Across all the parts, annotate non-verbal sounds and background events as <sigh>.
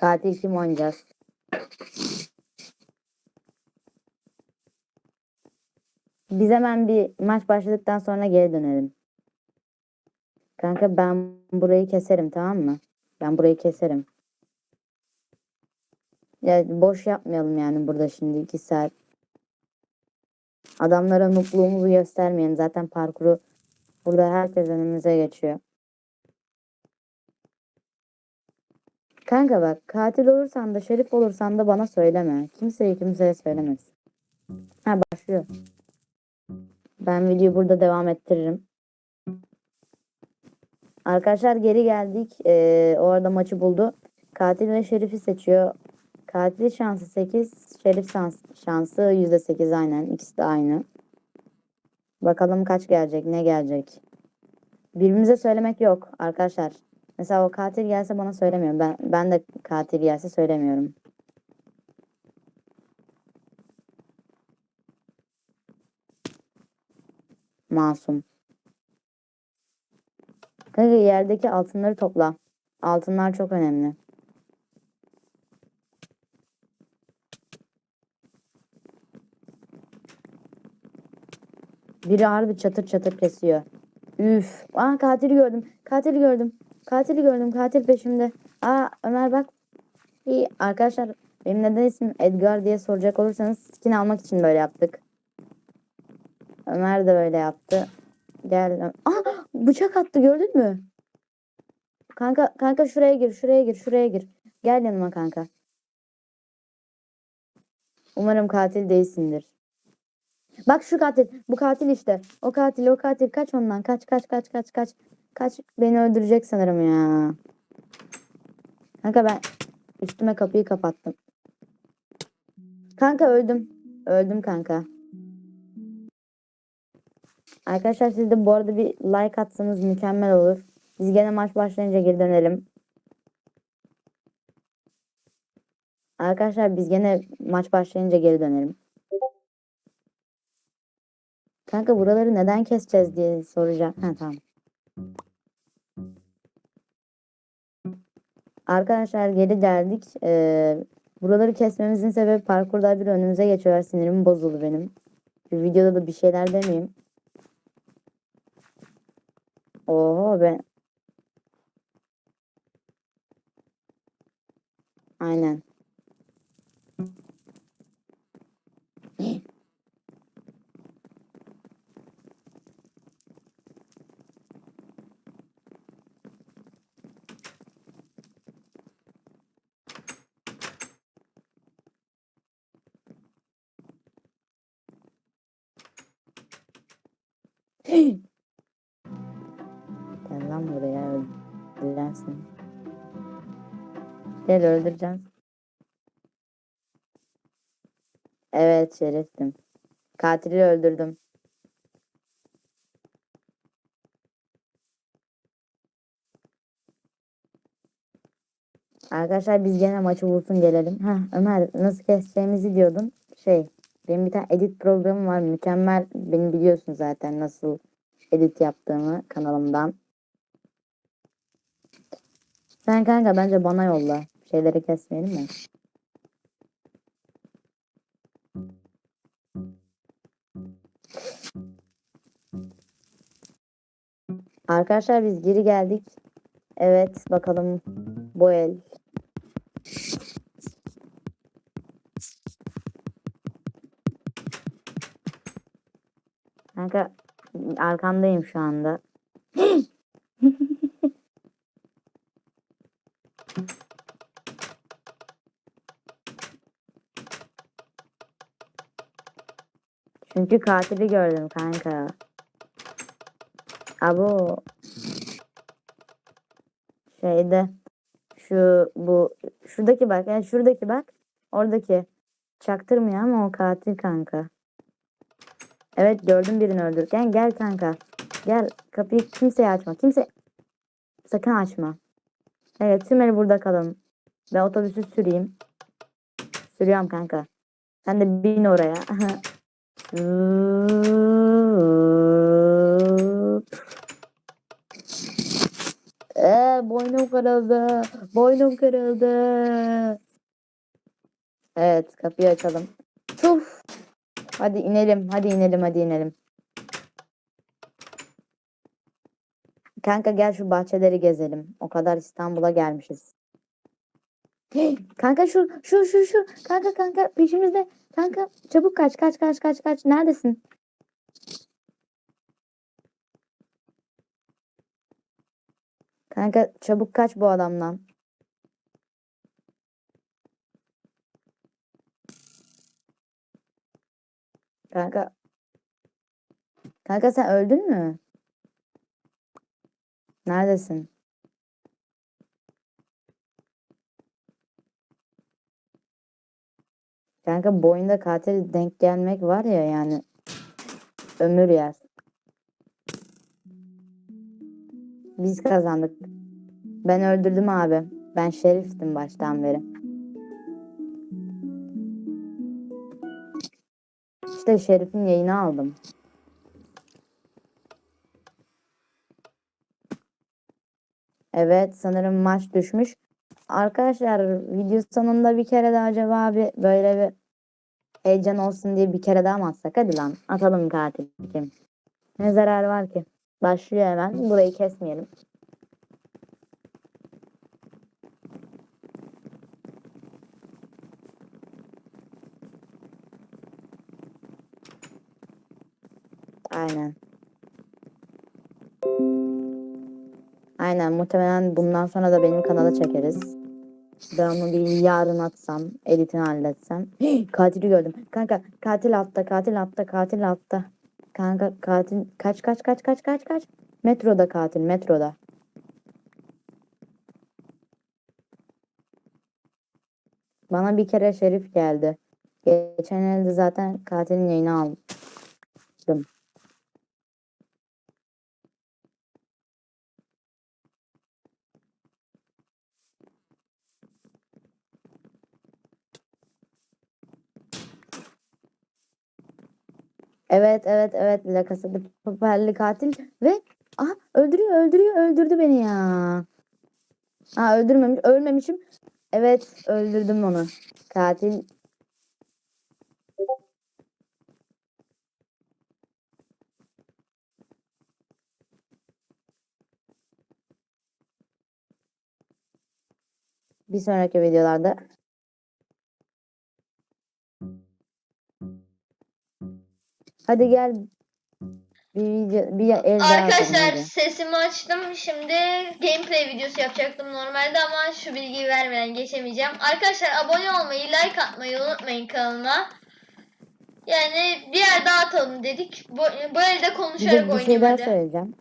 Katil kim oynayacağız? Biz hemen bir maç başladıktan sonra geri dönelim. Kanka ben burayı keserim tamam mı? Ben burayı keserim. Ya boş yapmayalım yani burada şimdi iki saat. Adamlara nukluğumuzu göstermeyelim. Zaten parkuru burada herkes önümüze geçiyor. Kanka bak katil olursan da şerif olursan da bana söyleme. Kimseye kimseye söylemez. Ha başlıyor. Ben videoyu burada devam ettiririm. Arkadaşlar geri geldik. Ee, orada maçı buldu. Katil ve şerifi seçiyor. Katil şansı 8, şerif şans- şansı %8 aynen. İkisi de aynı. Bakalım kaç gelecek, ne gelecek. Birbirimize söylemek yok arkadaşlar. Mesela o katil gelse bana söylemiyor. Ben ben de katil gelse söylemiyorum. Masum. Kanka yerdeki altınları topla. Altınlar çok önemli. Biri harbi çatır çatır kesiyor. Üf. Aa katili gördüm. Katili gördüm. Katili gördüm. Katil peşimde. Aa Ömer bak. İyi arkadaşlar benim neden ismim Edgar diye soracak olursanız skin almak için böyle yaptık. Ömer de böyle yaptı. Gel. Aa bıçak attı gördün mü? Kanka kanka şuraya gir, şuraya gir, şuraya gir. Gel yanıma kanka. Umarım katil değilsindir. Bak şu katil. Bu katil işte. O katil, o katil. Kaç ondan. Kaç, kaç, kaç, kaç, kaç. Kaç. Beni öldürecek sanırım ya. Kanka ben üstüme kapıyı kapattım. Kanka öldüm. Öldüm kanka. Arkadaşlar siz de bu arada bir like atsanız mükemmel olur. Biz gene maç başlayınca geri dönelim. Arkadaşlar biz gene maç başlayınca geri dönelim. Kanka buraları neden keseceğiz diye soracağım. Ha tamam. Arkadaşlar geri geldik. Ee, buraları kesmemizin sebebi parkurda bir önümüze geçiyorlar. Sinirim bozuldu benim. Bir videoda da bir şeyler demeyeyim. Oo ben. Aynen. Gel lan buraya öldürürsen. Gel öldüreceğim. Evet şereftim. Katili öldürdüm. Arkadaşlar biz gene maçı vursun gelelim. Ha Ömer nasıl keseceğimizi diyordun. Şey benim bir tane edit programım var. Mükemmel. Beni biliyorsun zaten nasıl edit yaptığımı kanalımdan. Sen kanka bence bana yolla. Şeyleri kesmeyelim mi? Arkadaşlar biz geri geldik. Evet bakalım bu el. Kanka arkandayım şu anda. <laughs> Çünkü katili gördüm kanka. Abo. Şeyde şu bu şuradaki bak yani şuradaki bak oradaki çaktırmıyor ama o katil kanka. Evet gördüm birini öldürürken gel kanka. Gel kapıyı kimseye açma. Kimse sakın açma. Evet tümleri burada kalın. Ben otobüsü süreyim. Sürüyorum kanka. Sen de bin oraya. <laughs> Arkadaşlar boynum kırıldı. Boynum kırıldı. Evet kapıyı açalım. Hadi inelim. Hadi inelim. Hadi inelim. Kanka gel şu bahçeleri gezelim. O kadar İstanbul'a gelmişiz. Kanka şu şu şu şu kanka kanka peşimizde kanka çabuk kaç kaç kaç kaç kaç neredesin? Kanka çabuk kaç bu adamdan. Kanka Kanka sen öldün mü? Neredesin? Kanka bu oyunda katil denk gelmek var ya yani ömür yer. Biz kazandık. Ben öldürdüm abi. Ben şeriftim baştan beri. İşte şerifin yayını aldım. Evet sanırım maç düşmüş. Arkadaşlar video sonunda bir kere de acaba bir böyle bir heyecan olsun diye bir kere daha mı atsak? Hadi lan atalım katil kim? Ne zarar var ki? Başlıyor hemen. Burayı kesmeyelim. Aynen. Aynen muhtemelen bundan sonra da benim kanala çekeriz. Ben onu bir yarın atsam, editini halletsem. Katili gördüm. Kanka katil altta, katil altta, katil altta. Kanka katil kaç kaç kaç kaç kaç kaç. Metroda katil, metroda. Bana bir kere şerif geldi. Geçen elde zaten katilin yayını aldım. Evet evet evet La Casa de Papel'li katil ve aha öldürüyor öldürüyor öldürdü beni ya. Ha öldürmemiş ölmemişim. Evet öldürdüm onu. Katil bir sonraki videolarda Hadi gel bir video bir el daha Arkadaşlar hadi. sesimi açtım. Şimdi gameplay videosu yapacaktım normalde ama şu bilgiyi vermeden geçemeyeceğim. Arkadaşlar abone olmayı, like atmayı unutmayın kanalıma. Yani bir yer daha atalım dedik. Bu, bu elde Bir, de konuşarak bir şey oynayayım daha hadi. söyleyeceğim.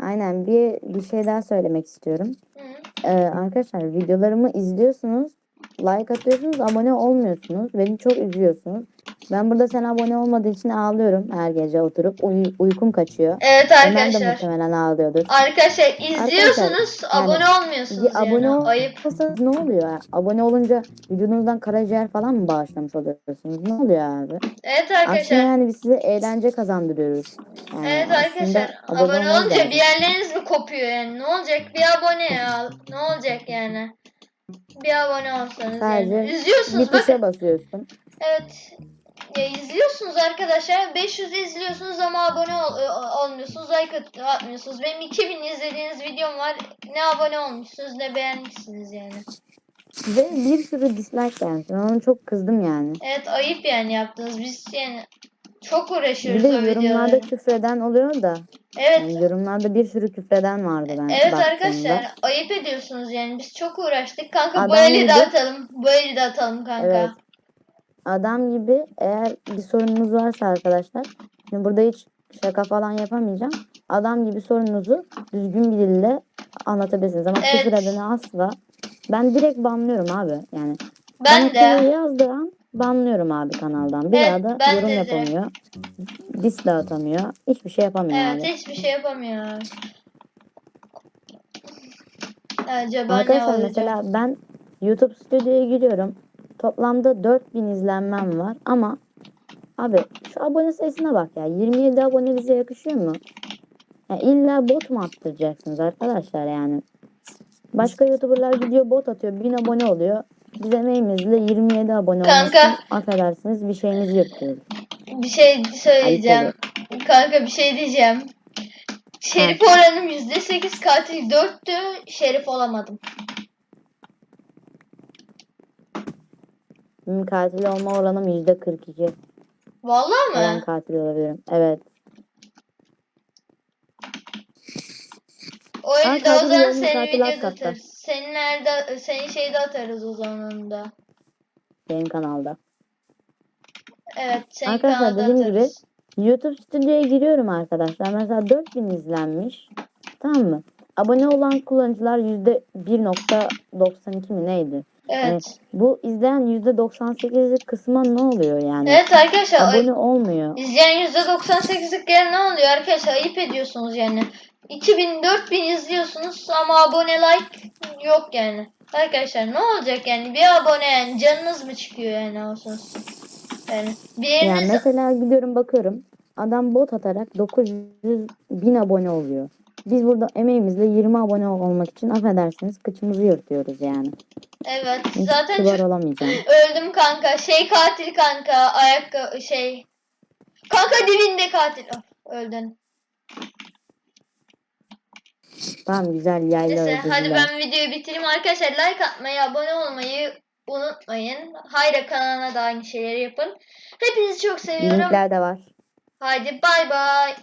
Aynen bir bir şey daha söylemek istiyorum. Hı. Ee, arkadaşlar videolarımı izliyorsunuz, like atıyorsunuz, abone olmuyorsunuz. Beni çok üzüyorsunuz. Ben burada sen abone olmadığı için ağlıyorum her gece oturup. Uy- uykum kaçıyor. Evet Ömer de arkadaşlar. muhtemelen ağlıyordur. Arkadaşlar izliyorsunuz, yani abone olmuyorsunuz Bir abone yani. Ayıp. ne oluyor? Abone olunca vücudunuzdan karaciğer falan mı bağışlamış oluyorsunuz? Ne oluyor abi? Evet Aslında arkadaşlar. yani biz size eğlence kazandırıyoruz. Yani Evet aslında arkadaşlar. abone olmanız olunca lazım. bir yerleriniz mi kopuyor yani? Ne olacak? Bir abone ya. Ne olacak yani? Bir abone olsanız Sadece yani. Bir Üzüyorsunuz bakın. tuşa basıyorsun. Evet. Ya izliyorsunuz arkadaşlar. 500 izliyorsunuz ama abone ol- ol- olmuyorsunuz. Like at- atmıyorsunuz. Benim 2000 izlediğiniz videom var. Ne abone olmuşsunuz ne beğenmişsiniz yani. Ve bir sürü dislike gelmiş. Ben ona çok kızdım yani. Evet ayıp yani yaptığınız. Biz yani çok Bir uğraşıyoruz de o yorumlarda küfreden oluyor da. Evet. Yani yorumlarda bir sürü küfreden vardı ben Evet baktığımda. arkadaşlar ayıp ediyorsunuz yani biz çok uğraştık. Kanka Adam eli gibi- de atalım. Eli de atalım kanka. Evet. Adam gibi eğer bir sorununuz varsa arkadaşlar. Şimdi burada hiç şaka falan yapamayacağım. Adam gibi sorununuzu düzgün bir dille anlatabilirsiniz. Ama Evet. küfür asla. Ben direkt banlıyorum abi. Yani Ben bana de. küfür yazdığı an banlıyorum abi kanaldan. Bir Evet, daha da yorum de yapamıyor. Dis de atamıyor. Hiçbir şey yapamıyor Evet abi. hiçbir şey yapamıyor. Acaba ne Arkadaşlar olacak? mesela ben YouTube stüdyoya giriyorum. Toplamda 4000 izlenmem var ama abi şu abone sayısına bak ya. 27 abone bize yakışıyor mu? Ya illa bot mu attıracaksınız arkadaşlar yani? Başka YouTuber'lar gidiyor bot atıyor. 1000 abone oluyor. Biz emeğimizle 27 abone Kanka. olmak için affedersiniz bir şeyimizi yırtıyoruz. Bir şey söyleyeceğim. Kanka bir şey diyeceğim. Şerif oranım %8 katil 4'tü. Şerif olamadım. Benim katil olma oranım %42. Vallahi Ben mı? katil olabilirim. Evet. O eli de o zaman alt videoda. Senin nerede senin şeyde atarız o zaman da. Benim kanalda. Evet, senin Arkadaşlar, kanalda dediğim gibi atarız. YouTube stüdyoya giriyorum arkadaşlar. Mesela 4000 izlenmiş. Tamam mı? Abone olan kullanıcılar %1.92 mi neydi? Evet. Bu izleyen %98'lik kısma ne oluyor yani? Evet arkadaşlar Abone olmuyor. izleyen %98'lik yer ne oluyor arkadaşlar? Ayıp ediyorsunuz yani. 2000 4000 izliyorsunuz ama abone like yok yani. Arkadaşlar ne olacak yani? Bir abone yani canınız mı çıkıyor yani olsun. Yani bir Yani mesela gidiyorum bakıyorum. Adam bot atarak 900 bin abone oluyor. Biz burada emeğimizle 20 abone olmak için affedersiniz kıçımızı yırtıyoruz yani. Evet. Hiç Zaten kibar olamayacağım. öldüm kanka. Şey katil kanka. Ayak şey. Kanka dibinde katil. Oh, öldün. Tamam güzel yayla Neyse hadi ben videoyu bitireyim arkadaşlar. Like atmayı, abone olmayı unutmayın. Hayra kanalına da aynı şeyleri yapın. Hepinizi çok seviyorum. Linkler de var. Haydi bay bay.